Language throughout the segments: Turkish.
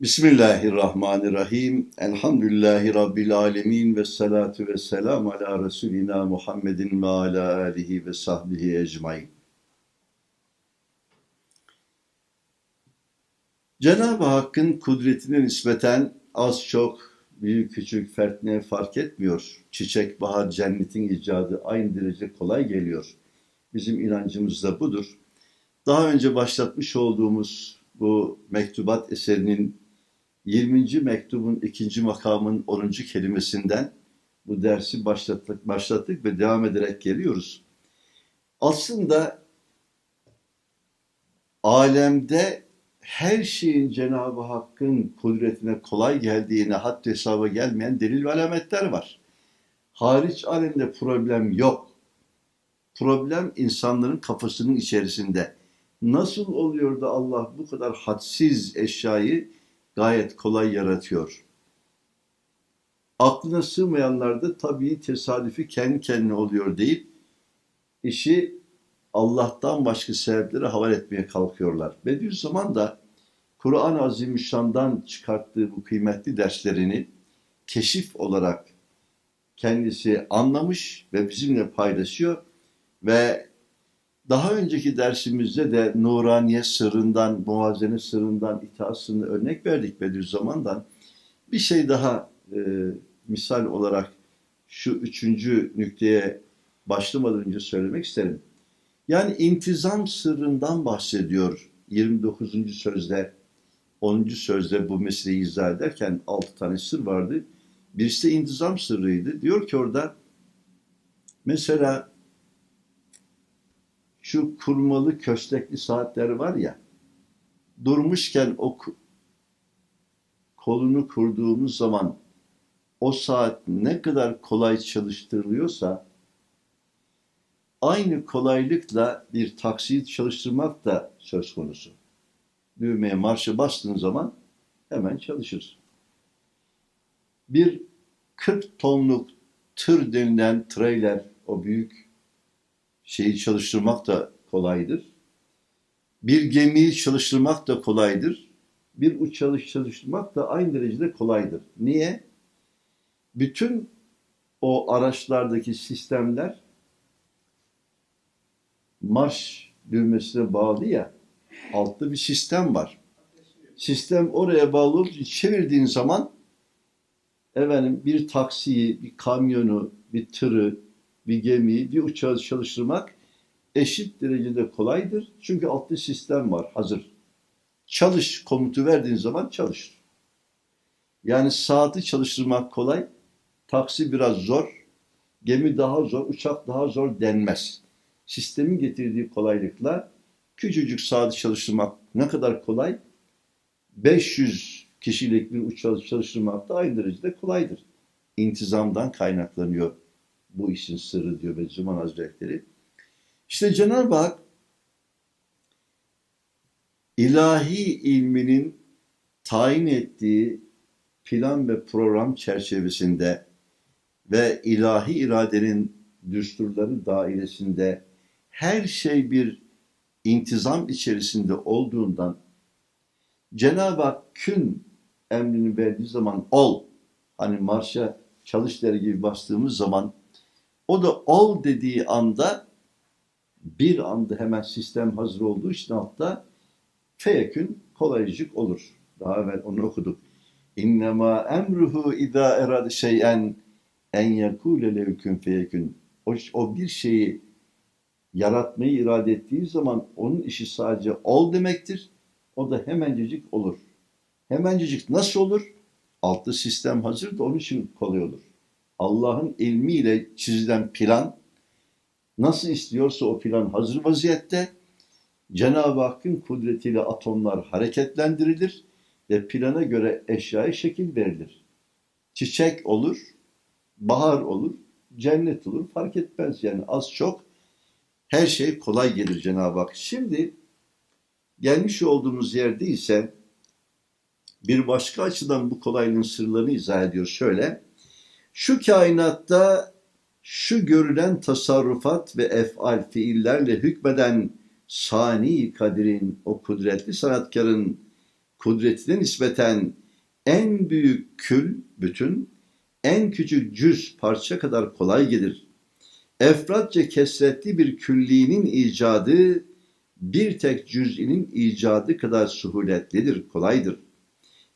Bismillahirrahmanirrahim. Elhamdülillahi Rabbil alemin ve salatu ve selam ala Resulina Muhammedin ve ala alihi ve sahbihi ecmain. Cenab-ı Hakk'ın kudretine nispeten az çok, büyük küçük, fert ne fark etmiyor. Çiçek, bahar, cennetin icadı aynı derece kolay geliyor. Bizim inancımız da budur. Daha önce başlatmış olduğumuz bu mektubat eserinin 20. mektubun ikinci makamın 10. kelimesinden bu dersi başlattık, başlattık ve devam ederek geliyoruz. Aslında alemde her şeyin Cenab-ı Hakk'ın kudretine kolay geldiğine hatta hesaba gelmeyen delil ve alametler var. Hariç alemde problem yok. Problem insanların kafasının içerisinde. Nasıl oluyor da Allah bu kadar hadsiz eşyayı gayet kolay yaratıyor. Aklına sığmayanlar da tabii tesadüfi kendi kendine oluyor deyip işi Allah'tan başka sebeplere havale etmeye kalkıyorlar. Bediüzzaman da Kur'an-ı Azimüşşan'dan çıkarttığı bu kıymetli derslerini keşif olarak kendisi anlamış ve bizimle paylaşıyor ve daha önceki dersimizde de nuraniye sırrından, muvazene sırrından, itaat sırrını örnek verdik Bediüzzaman'dan. Bir şey daha e, misal olarak şu üçüncü nükteye başlamadan önce söylemek isterim. Yani intizam sırrından bahsediyor 29. sözde, 10. sözde bu meseleyi izah ederken 6 tane sır vardı. Birisi de intizam sırrıydı. Diyor ki orada mesela şu kurmalı köstekli saatler var ya, durmuşken o kolunu kurduğumuz zaman o saat ne kadar kolay çalıştırılıyorsa aynı kolaylıkla bir taksiyi çalıştırmak da söz konusu. Düğmeye marşı bastığın zaman hemen çalışır. Bir 40 tonluk tır denilen trailer, o büyük şeyi çalıştırmak da kolaydır. Bir gemiyi çalıştırmak da kolaydır. Bir uçağı çalıştırmak da aynı derecede kolaydır. Niye? Bütün o araçlardaki sistemler marş düğmesine bağlı ya, altta bir sistem var. Sistem oraya bağlı olduğu çevirdiğin zaman efendim bir taksiyi, bir kamyonu, bir tırı, bir gemiyi, bir uçağı çalıştırmak eşit derecede kolaydır. Çünkü altta sistem var, hazır. Çalış komutu verdiğin zaman çalışır. Yani saati çalıştırmak kolay, taksi biraz zor, gemi daha zor, uçak daha zor denmez. Sistemin getirdiği kolaylıkla küçücük saati çalıştırmak ne kadar kolay? 500 kişilik bir uçağı çalıştırmak da aynı derecede kolaydır. İntizamdan kaynaklanıyor bu işin sırrı diyor Bediüzzaman Hazretleri. İşte Cenab-ı Hak ilahi ilminin tayin ettiği plan ve program çerçevesinde ve ilahi iradenin düsturları dairesinde her şey bir intizam içerisinde olduğundan Cenab-ı Hak kün emrini verdiği zaman ol, hani marşa çalış gibi bastığımız zaman o da ol dediği anda bir anda hemen sistem hazır olduğu için altta feyekün kolaycık olur. Daha evvel onu okuduk. İnnemâ emruhu idâ erade şeyen en yekûle levkün feyekün. O, o bir şeyi yaratmayı irade ettiği zaman onun işi sadece ol demektir. O da hemencecik olur. Hemencecik nasıl olur? Altta sistem hazır da onun için kolay olur. Allah'ın ilmiyle çizilen plan nasıl istiyorsa o plan hazır vaziyette Cenab-ı Hakk'ın kudretiyle atomlar hareketlendirilir ve plana göre eşyaya şekil verilir. Çiçek olur, bahar olur, cennet olur fark etmez yani az çok her şey kolay gelir Cenab-ı Hak. Şimdi gelmiş olduğumuz yerde ise bir başka açıdan bu kolaylığın sırlarını izah ediyor şöyle. Şu kainatta şu görülen tasarrufat ve efal fiillerle hükmeden sani kadirin, o kudretli sanatkarın kudretine nispeten en büyük kül, bütün, en küçük cüz parça kadar kolay gelir. Efratça kesretli bir külliğinin icadı, bir tek cüz'inin icadı kadar suhuletlidir, kolaydır.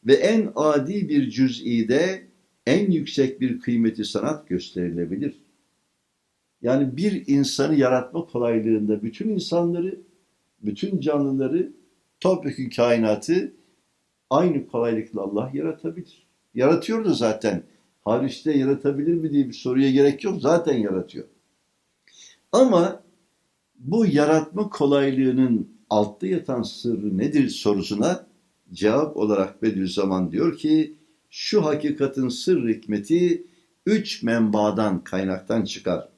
Ve en adi bir cüz'ide en yüksek bir kıymeti sanat gösterilebilir. Yani bir insanı yaratma kolaylığında bütün insanları, bütün canlıları, topyekun kainatı aynı kolaylıkla Allah yaratabilir. Yaratıyor da zaten. Hariçte yaratabilir mi diye bir soruya gerek yok. Zaten yaratıyor. Ama bu yaratma kolaylığının altta yatan sırrı nedir sorusuna cevap olarak Bediüzzaman diyor ki şu hakikatin sır hikmeti üç menbadan kaynaktan çıkar.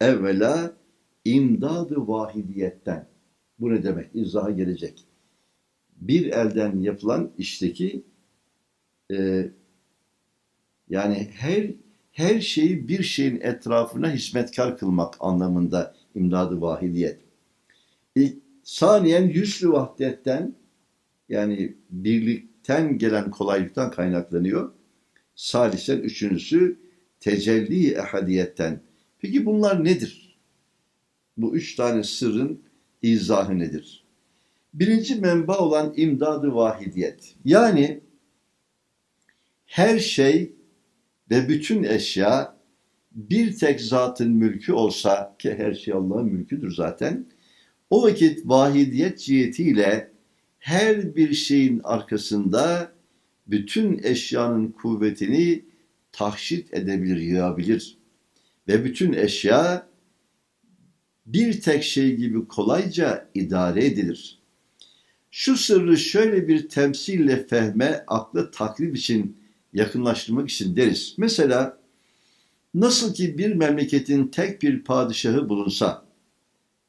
Evvela imdadı vahidiyetten. Bu ne demek? İzaha gelecek. Bir elden yapılan işteki e, yani her her şeyi bir şeyin etrafına hizmetkar kılmak anlamında imdadı vahidiyet. İlk, saniyen yüzlü vahdetten yani birlikten gelen kolaylıktan kaynaklanıyor. Salisen üçüncüsü tecelli ehadiyetten. Peki bunlar nedir? Bu üç tane sırrın izahı nedir? Birinci menba olan imdadı vahidiyet. Yani her şey ve bütün eşya bir tek zatın mülkü olsa ki her şey Allah'ın mülküdür zaten. O vakit vahidiyet cihetiyle her bir şeyin arkasında bütün eşyanın kuvvetini tahşit edebilir, yığabilir. Ve bütün eşya bir tek şey gibi kolayca idare edilir. Şu sırrı şöyle bir temsille fehme, aklı taklif için yakınlaştırmak için deriz. Mesela nasıl ki bir memleketin tek bir padişahı bulunsa,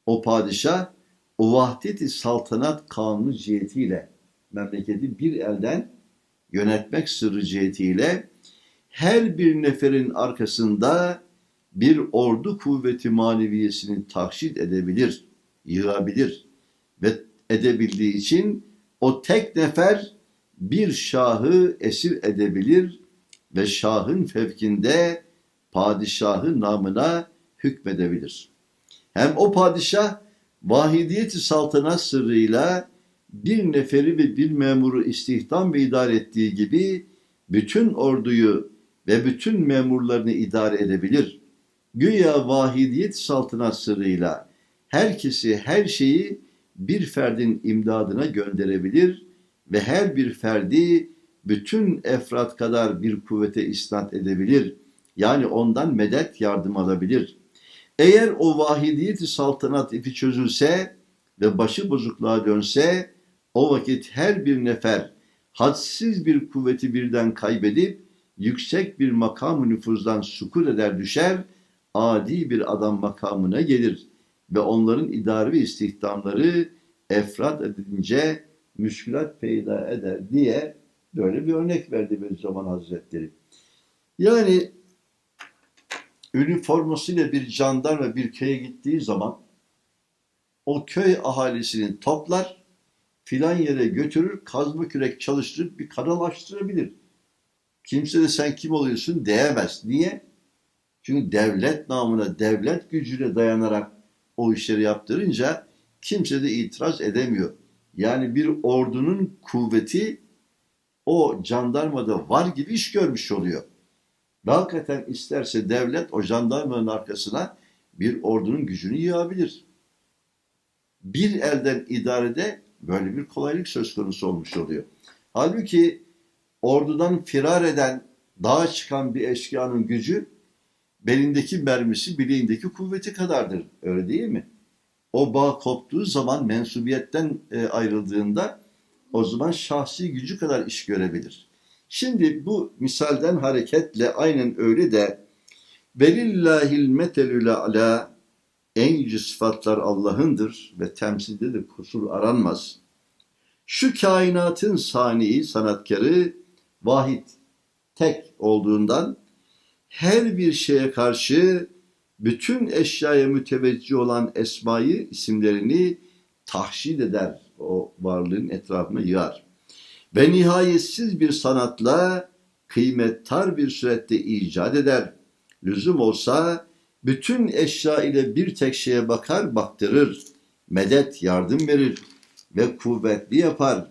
o padişah o vahdeti saltanat kanunu cihetiyle memleketi bir elden yönetmek sırrı cihetiyle her bir neferin arkasında bir ordu kuvveti maneviyesini tahşit edebilir, yığabilir ve edebildiği için o tek nefer bir şahı esir edebilir ve şahın fevkinde padişahı namına hükmedebilir. Hem o padişah vahidiyeti saltanat sırrıyla bir neferi ve bir memuru istihdam ve idare ettiği gibi bütün orduyu ve bütün memurlarını idare edebilir. Güya vahidiyet saltanat sırrıyla herkesi her şeyi bir ferdin imdadına gönderebilir ve her bir ferdi bütün efrat kadar bir kuvvete isnat edebilir. Yani ondan medet yardım alabilir. Eğer o vahidiyeti saltanat ipi çözülse ve başı bozukluğa dönse o vakit her bir nefer hadsiz bir kuvveti birden kaybedip yüksek bir makam nüfuzdan sukut eder düşer, adi bir adam makamına gelir ve onların idari ve istihdamları efrat edince müşkülat peyda eder diye böyle bir örnek verdi Bediüzzaman Hazretleri. Yani üniformasıyla bir jandarma bir köye gittiği zaman o köy ahalisinin toplar, filan yere götürür, kazma kürek çalıştırıp bir kanal açtırabilir. Kimse de sen kim oluyorsun diyemez. Niye? Çünkü devlet namına, devlet gücüne dayanarak o işleri yaptırınca kimse de itiraz edemiyor. Yani bir ordunun kuvveti o jandarmada var gibi iş görmüş oluyor. Hakikaten isterse devlet o jandarmanın arkasına bir ordunun gücünü yığabilir. Bir elden idarede böyle bir kolaylık söz konusu olmuş oluyor. Halbuki ordudan firar eden, dağa çıkan bir eşkıyanın gücü belindeki mermisi bileğindeki kuvveti kadardır. Öyle değil mi? O bağ koptuğu zaman mensubiyetten e, ayrıldığında o zaman şahsi gücü kadar iş görebilir. Şimdi bu misalden hareketle aynen öyle de velillahil metelül ala en yüce sıfatlar Allah'ındır ve temsilde de kusur aranmaz. Şu kainatın saniyi, sanatkarı vahid, tek olduğundan her bir şeye karşı bütün eşyaya müteveccih olan esmayı, isimlerini tahşid eder. O varlığın etrafına yığar. Ve nihayetsiz bir sanatla kıymettar bir surette icat eder. Lüzum olsa bütün eşya ile bir tek şeye bakar baktırır. Medet yardım verir ve kuvvetli yapar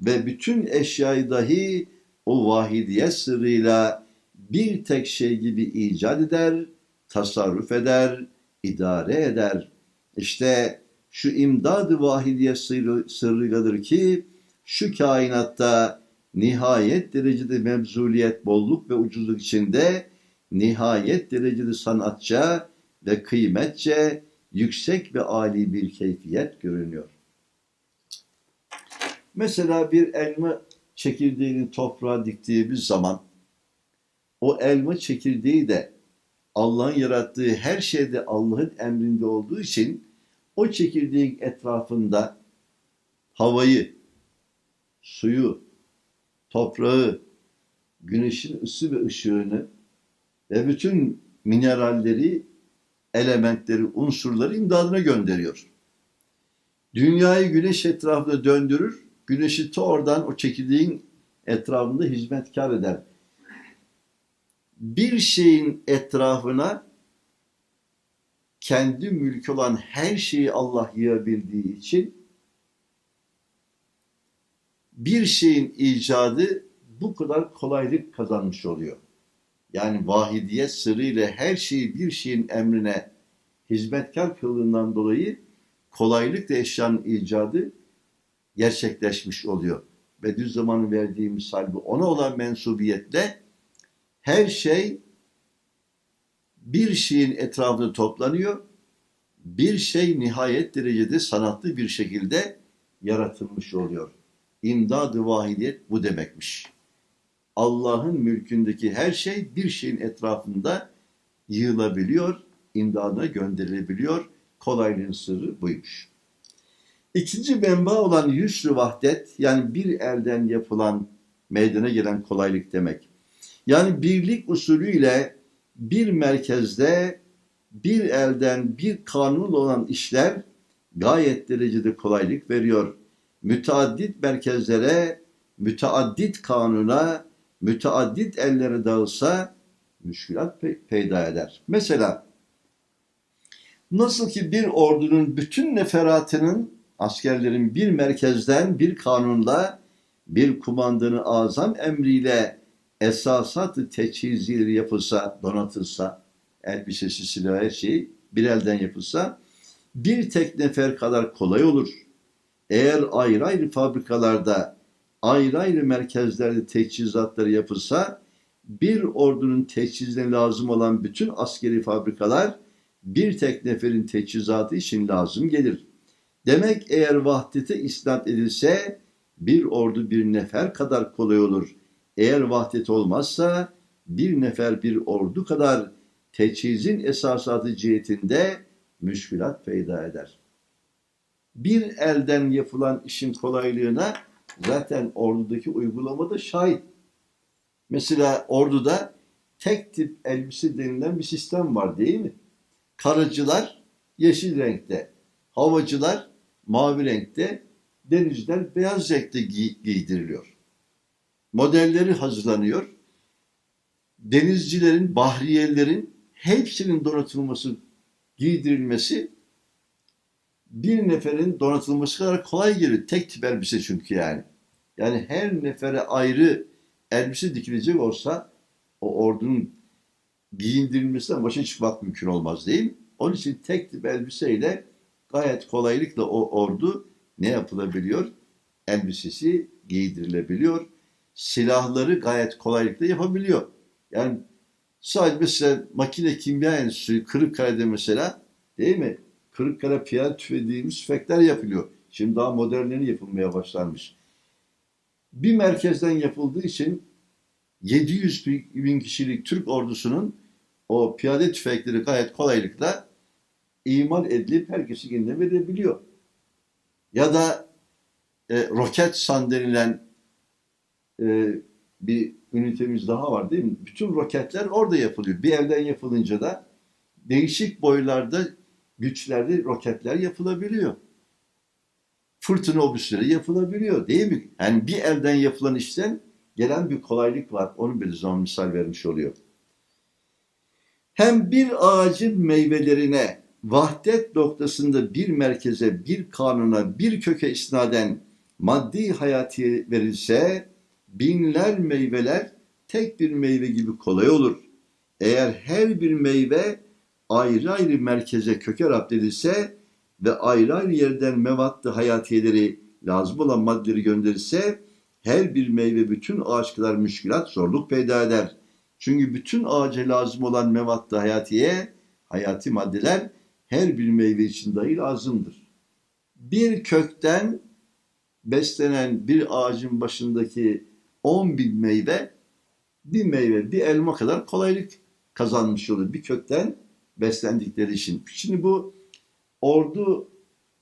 ve bütün eşyayı dahi o vahidiye sırrıyla bir tek şey gibi icat eder, tasarruf eder, idare eder. İşte şu imdad-ı vahidiye sırrı, sırrıyladır ki şu kainatta nihayet derecede mevzuliyet, bolluk ve ucuzluk içinde nihayet derecede sanatça ve kıymetçe yüksek ve âli bir keyfiyet görünüyor. Mesela bir elma çekirdeğini toprağa diktiğimiz zaman o elma çekirdeği de Allah'ın yarattığı her şeyde Allah'ın emrinde olduğu için o çekirdeğin etrafında havayı, suyu, toprağı, güneşin ısı ve ışığını ve bütün mineralleri, elementleri, unsurları imdadına gönderiyor. Dünyayı güneş etrafında döndürür, güneşi ta oradan o çekirdeğin etrafında hizmetkar eder. Bir şeyin etrafına kendi mülkü olan her şeyi Allah yığabildiği için bir şeyin icadı bu kadar kolaylık kazanmış oluyor. Yani vahidiyet sırrıyla her şeyi bir şeyin emrine hizmetkar kıldığından dolayı kolaylıkla eşyanın icadı gerçekleşmiş oluyor. Bediüzzaman'ın verdiği misal bu. Ona olan mensubiyetle her şey bir şeyin etrafında toplanıyor. Bir şey nihayet derecede sanatlı bir şekilde yaratılmış oluyor. İmdad-ı vahidiyet bu demekmiş. Allah'ın mülkündeki her şey bir şeyin etrafında yığılabiliyor, imdadına gönderilebiliyor. Kolaylığın sırrı buymuş. İkinci menba olan yüzlü vahdet yani bir elden yapılan meydana gelen kolaylık demek. Yani birlik usulüyle bir merkezde bir elden bir kanun olan işler gayet derecede kolaylık veriyor. Müteaddit merkezlere, müteaddit kanuna, müteaddit ellere dağılsa müşkülat peyda eder. Mesela nasıl ki bir ordunun bütün neferatının askerlerin bir merkezden bir kanunla bir kumandanı azam emriyle esasat-ı yapılsa, donatılsa, elbisesi, silahı her şey bir elden yapılsa bir tek nefer kadar kolay olur. Eğer ayrı ayrı fabrikalarda, ayrı ayrı merkezlerde teçhizatları yapılsa bir ordunun teçhizine lazım olan bütün askeri fabrikalar bir tek neferin teçhizatı için lazım gelir. Demek eğer vahdete isnat edilse bir ordu bir nefer kadar kolay olur. Eğer vahdet olmazsa bir nefer bir ordu kadar teçhizin esasatı cihetinde müşkülat peyda eder. Bir elden yapılan işin kolaylığına zaten ordudaki uygulamada şahit. Mesela orduda tek tip elbise denilen bir sistem var değil mi? Karıcılar yeşil renkte, havacılar mavi renkte, denizciler beyaz renkte giy giydiriliyor. Modelleri hazırlanıyor. Denizcilerin, bahriyelerin hepsinin donatılması, giydirilmesi bir neferin donatılması kadar kolay geliyor. Tek tip elbise çünkü yani. Yani her nefere ayrı elbise dikilecek olsa o ordunun giyindirilmesinden başa çıkmak mümkün olmaz değil? Onun için tek tip elbiseyle gayet kolaylıkla o ordu ne yapılabiliyor? Elbisesi giydirilebiliyor. Silahları gayet kolaylıkla yapabiliyor. Yani sadece mesela makine kimya enstitüsü Kırıkkale'de mesela değil mi? Kırıkkale piyade tüfeği tüfekler yapılıyor. Şimdi daha modernleri yapılmaya başlanmış. Bir merkezden yapıldığı için 700 bin kişilik Türk ordusunun o piyade tüfekleri gayet kolaylıkla imal edilip herkesi gündeme verebiliyor. Ya da e, roket san denilen e, bir ünitemiz daha var değil mi? Bütün roketler orada yapılıyor. Bir evden yapılınca da değişik boylarda, güçlerde roketler yapılabiliyor. fırtına obüsleri yapılabiliyor değil mi? Yani bir elden yapılan işten gelen bir kolaylık var. Onu bir zaman misal vermiş oluyor. Hem bir ağacın meyvelerine vahdet noktasında bir merkeze, bir kanuna, bir köke isnaden maddi hayati verilse binler meyveler tek bir meyve gibi kolay olur. Eğer her bir meyve ayrı ayrı merkeze köke raptedilse ve ayrı ayrı yerden mevattı hayatiyeleri lazım olan maddeleri gönderirse her bir meyve bütün ağaç kadar müşkilat zorluk peyda eder. Çünkü bütün ağaca lazım olan mevattı hayatiye, hayati maddeler her bir meyve için dahi lazımdır. Bir kökten beslenen bir ağacın başındaki 10 bin meyve bir meyve, bir elma kadar kolaylık kazanmış olur. Bir kökten beslendikleri için. Şimdi bu ordu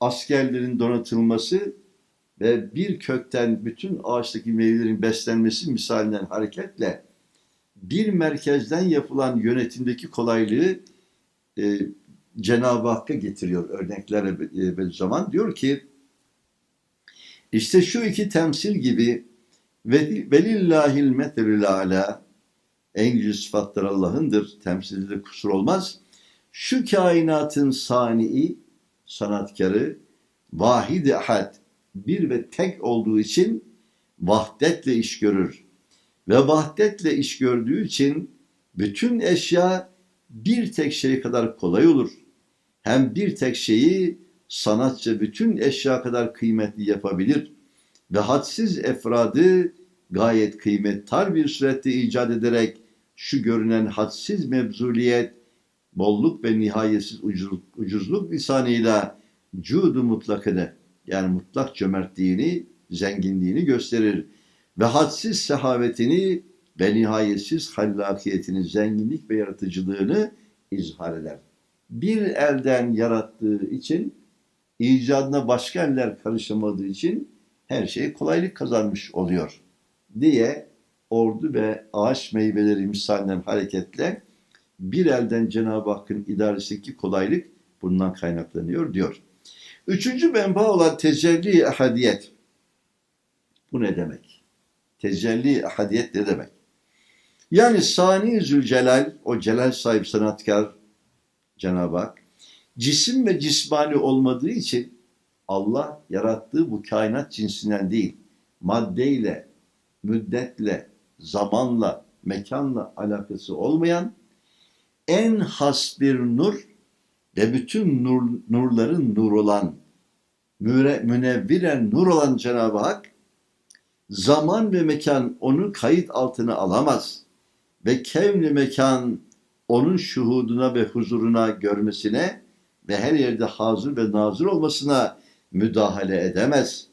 askerlerin donatılması ve bir kökten bütün ağaçtaki meyvelerin beslenmesi misalinden hareketle bir merkezden yapılan yönetimdeki kolaylığı e, Cenab-ı Hakk'a getiriyor örneklerle bir zaman. Diyor ki işte şu iki temsil gibi velillahil metelül ala en güzel sıfatlar Allah'ındır. Temsilde kusur olmaz. Şu kainatın sani'i, sanatkarı, vahid ahad, bir ve tek olduğu için vahdetle iş görür. Ve vahdetle iş gördüğü için bütün eşya bir tek şey kadar kolay olur. Hem bir tek şeyi sanatçı bütün eşya kadar kıymetli yapabilir ve hadsiz efradı gayet kıymettar bir surette icat ederek şu görünen hadsiz mevzuliyet, bolluk ve nihayetsiz ucuzluk, ucuzluk lisanıyla cudu mutlakını yani mutlak cömertliğini, zenginliğini gösterir ve hadsiz sehavetini ve nihayetsiz hallakiyetini, zenginlik ve yaratıcılığını izhar eder. Bir elden yarattığı için, icadına başka eller karışamadığı için her şey kolaylık kazanmış oluyor diye ordu ve ağaç meyveleri misalinden hareketle bir elden Cenab-ı Hakk'ın idaresindeki kolaylık bundan kaynaklanıyor diyor. Üçüncü menba olan tecelli ahadiyet. Bu ne demek? Tecelli ahadiyet ne demek? Yani Sani Zülcelal, o celal sahip sanatkar Cenab-ı Hak, cisim ve cismani olmadığı için Allah yarattığı bu kainat cinsinden değil, maddeyle, müddetle, zamanla, mekanla alakası olmayan en has bir nur ve bütün nur, nurların nur olan, müre, münevviren nur olan Cenab-ı Hak, zaman ve mekan onu kayıt altına alamaz ve kevni mekan onun şuhuduna ve huzuruna görmesine ve her yerde hazır ve nazır olmasına müdahale edemez.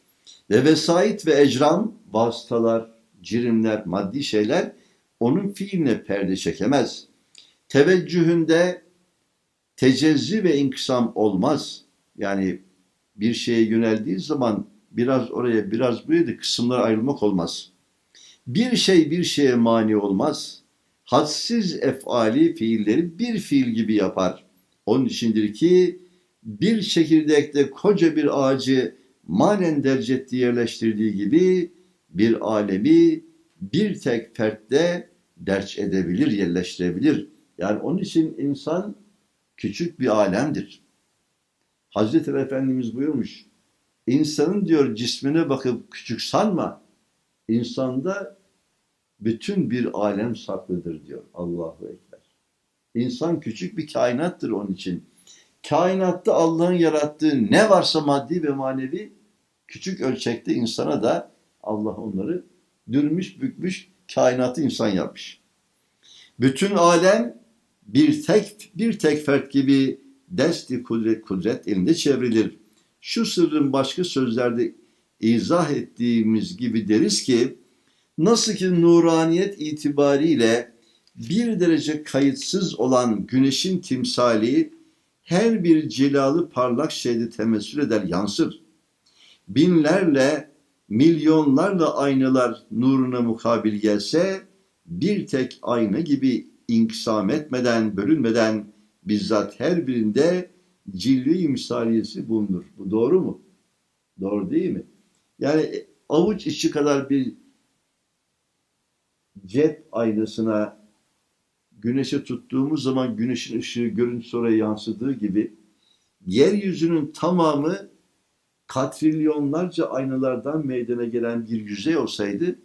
Ve vesait ve ecram, vasıtalar, cirimler, maddi şeyler onun fiiline perde çekemez. Teveccühünde tecezzi ve inkısam olmaz. Yani bir şeye yöneldiği zaman biraz oraya biraz buraya kısımlara ayrılmak olmaz. Bir şey bir şeye mani olmaz. Hadsiz efali fiilleri bir fiil gibi yapar. Onun içindir ki bir çekirdekte koca bir ağacı manen dercette yerleştirdiği gibi bir alemi bir tek fertte derç edebilir, yerleştirebilir. Yani onun için insan küçük bir alemdir. Hazreti Efendimiz buyurmuş, insanın diyor cismine bakıp küçük sanma, insanda bütün bir alem saklıdır diyor Allahu Ekber. İnsan küçük bir kainattır onun için. Kainatta Allah'ın yarattığı ne varsa maddi ve manevi küçük ölçekte insana da Allah onları dürmüş, bükmüş, kainatı insan yapmış. Bütün alem bir tek bir tek fert gibi desti kudret kudret elinde çevrilir. Şu sırrın başka sözlerde izah ettiğimiz gibi deriz ki nasıl ki nuraniyet itibariyle bir derece kayıtsız olan güneşin timsali her bir cilalı parlak şeyde temessül eder, yansır. Binlerle, milyonlarla aynalar nuruna mukabil gelse, bir tek ayna gibi inkisam etmeden, bölünmeden bizzat her birinde cilve-i misaliyesi bulunur. Bu doğru mu? Doğru değil mi? Yani avuç içi kadar bir cep aynasına güneşe tuttuğumuz zaman güneşin ışığı görüntüsü oraya yansıdığı gibi yeryüzünün tamamı katrilyonlarca aynalardan meydana gelen bir yüzey olsaydı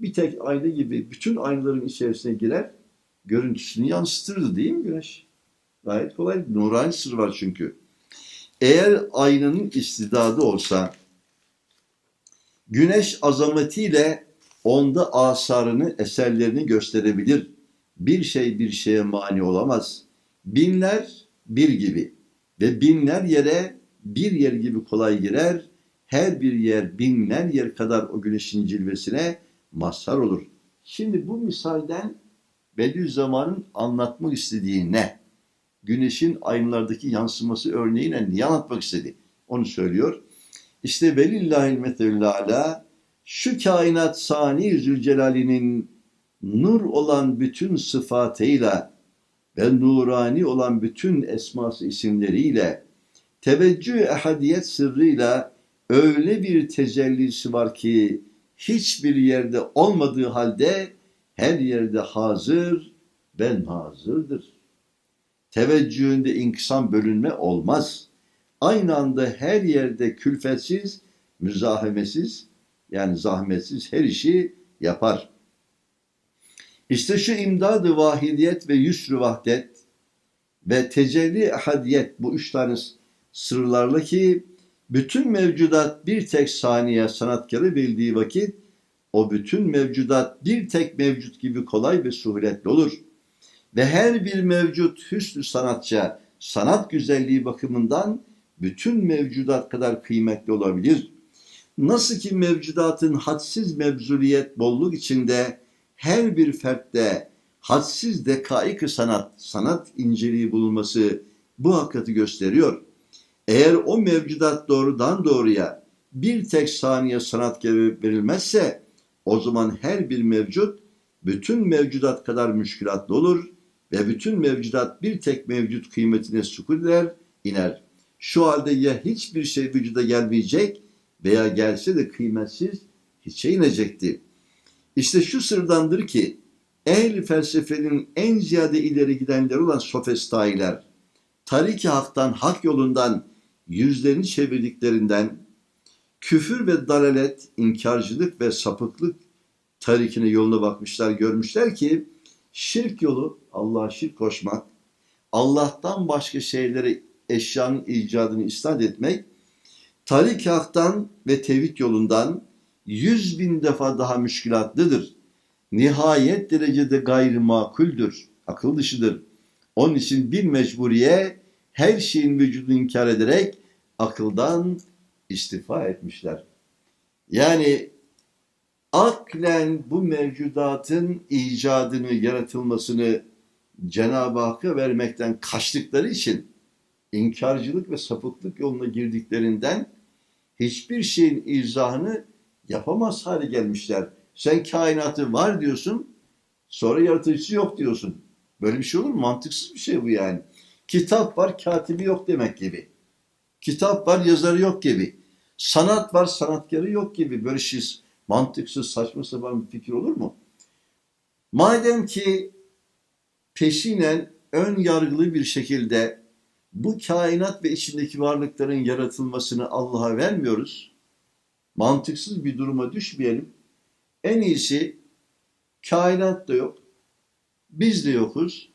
bir tek ayna gibi bütün aynaların içerisine girer görüntüsünü yansıtırdı değil mi güneş? Gayet kolay. Nurani sır var çünkü. Eğer aynanın istidadı olsa güneş azametiyle onda asarını, eserlerini gösterebilir. Bir şey bir şeye mani olamaz. Binler bir gibi ve binler yere bir yer gibi kolay girer. Her bir yer binler yer kadar o güneşin cilvesine mazhar olur. Şimdi bu misalden Bediüzzaman'ın anlatmak istediği ne? Güneşin aynalardaki yansıması örneğine niye anlatmak istedi? Onu söylüyor. İşte velillahil metelül ala şu kainat sani zülcelalinin nur olan bütün sıfatıyla ve nurani olan bütün esması isimleriyle teveccüh ehadiyet sırrıyla öyle bir tecellisi var ki hiçbir yerde olmadığı halde her yerde hazır ve nazırdır. Teveccühünde inkisam bölünme olmaz. Aynı anda her yerde külfetsiz, müzahemesiz yani zahmetsiz her işi yapar. İşte şu imdadı vahidiyet ve yusru vahdet ve tecelli ahadiyet bu üç tane sırlarla ki bütün mevcudat bir tek saniye sanatkarı bildiği vakit o bütün mevcudat bir tek mevcut gibi kolay ve suhuletli olur. Ve her bir mevcut hüsnü sanatça sanat güzelliği bakımından bütün mevcudat kadar kıymetli olabilir. Nasıl ki mevcudatın hadsiz mevzuliyet bolluk içinde her bir fertte hadsiz dekaik sanat, sanat inceliği bulunması bu hakikati gösteriyor. Eğer o mevcudat doğrudan doğruya bir tek saniye sanat verilmezse o zaman her bir mevcut bütün mevcudat kadar müşkülatlı olur ve bütün mevcudat bir tek mevcut kıymetine sukut eder, iner. Şu halde ya hiçbir şey vücuda gelmeyecek veya gelse de kıymetsiz hiçe inecekti. İşte şu sırdandır ki ehl felsefenin en ziyade ileri gidenleri olan sofistailer, tariki haktan, hak yolundan yüzlerini çevirdiklerinden küfür ve dalalet, inkarcılık ve sapıklık tarikine yoluna bakmışlar, görmüşler ki şirk yolu, Allah'a şirk koşmak, Allah'tan başka şeyleri eşyanın icadını istat etmek, tarik haktan ve tevhid yolundan yüz bin defa daha müşkilatlıdır. Nihayet derecede gayrimakuldür, akıl dışıdır. Onun için bir mecburiye her şeyin vücudunu inkar ederek akıldan istifa etmişler. Yani aklen bu mevcudatın icadını, yaratılmasını Cenab-ı Hakk'a vermekten kaçtıkları için inkarcılık ve sapıklık yoluna girdiklerinden hiçbir şeyin izahını yapamaz hale gelmişler. Sen kainatı var diyorsun, sonra yaratıcısı yok diyorsun. Böyle bir şey olur mu? Mantıksız bir şey bu yani. Kitap var, katibi yok demek gibi. Kitap var, yazarı yok gibi. Sanat var, sanatkarı yok gibi. Böyle şey mantıksız, saçma sapan bir fikir olur mu? Madem ki peşinen ön yargılı bir şekilde bu kainat ve içindeki varlıkların yaratılmasını Allah'a vermiyoruz, mantıksız bir duruma düşmeyelim. En iyisi kainat da yok, biz de yokuz,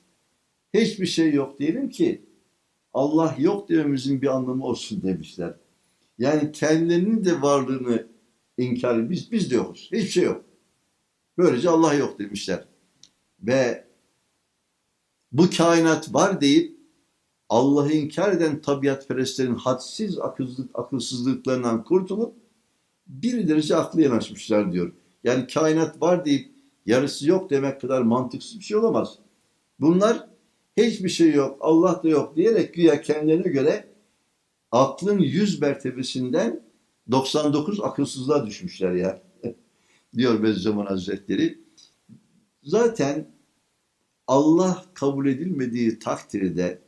hiçbir şey yok diyelim ki Allah yok dememizin bir anlamı olsun demişler. Yani kendilerinin de varlığını inkar biz biz de yokuz. Hiçbir şey yok. Böylece Allah yok demişler. Ve bu kainat var deyip Allah'ı inkar eden tabiatperestlerin hadsiz akılsızlık, akılsızlıklarından kurtulup bir derece aklı yanaşmışlar diyor. Yani kainat var deyip yarısı yok demek kadar mantıksız bir şey olamaz. Bunlar hiçbir şey yok, Allah da yok diyerek güya kendilerine göre aklın yüz mertebesinden 99 akılsızlığa düşmüşler ya. diyor Bediüzzaman Hazretleri. Zaten Allah kabul edilmediği takdirde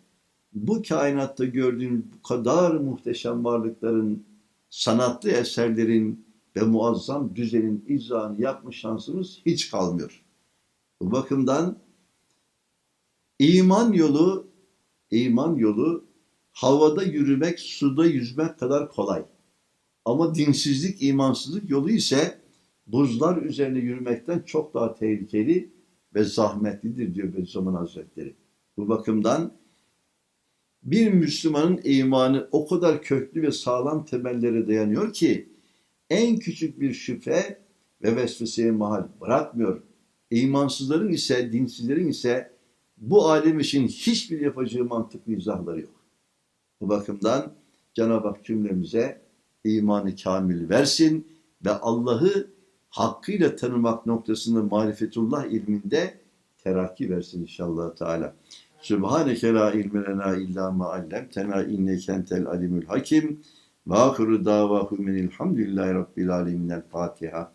bu kainatta gördüğün bu kadar muhteşem varlıkların sanatlı eserlerin ve muazzam düzenin icraını yapma şansımız hiç kalmıyor. Bu bakımdan iman yolu iman yolu havada yürümek, suda yüzmek kadar kolay. Ama dinsizlik, imansızlık yolu ise buzlar üzerine yürümekten çok daha tehlikeli ve zahmetlidir diyor Bediüzzaman Hazretleri. Bu bakımdan bir Müslümanın imanı o kadar köklü ve sağlam temellere dayanıyor ki en küçük bir şüphe ve vesveseye mahal bırakmıyor. İmansızların ise, dinsizlerin ise bu alem için hiçbir yapacağı mantıklı izahları yok. Bu bakımdan Cenab-ı Hak cümlemize imanı kamil versin ve Allah'ı hakkıyla tanımak noktasında marifetullah ilminde terakki versin inşallah Teala. Sübhaneke la ilme lena illa ma allamtena inneke entel alimul hakim. Ve ahiru davahu minilhamdülillahi rabbil alemin. Fatiha.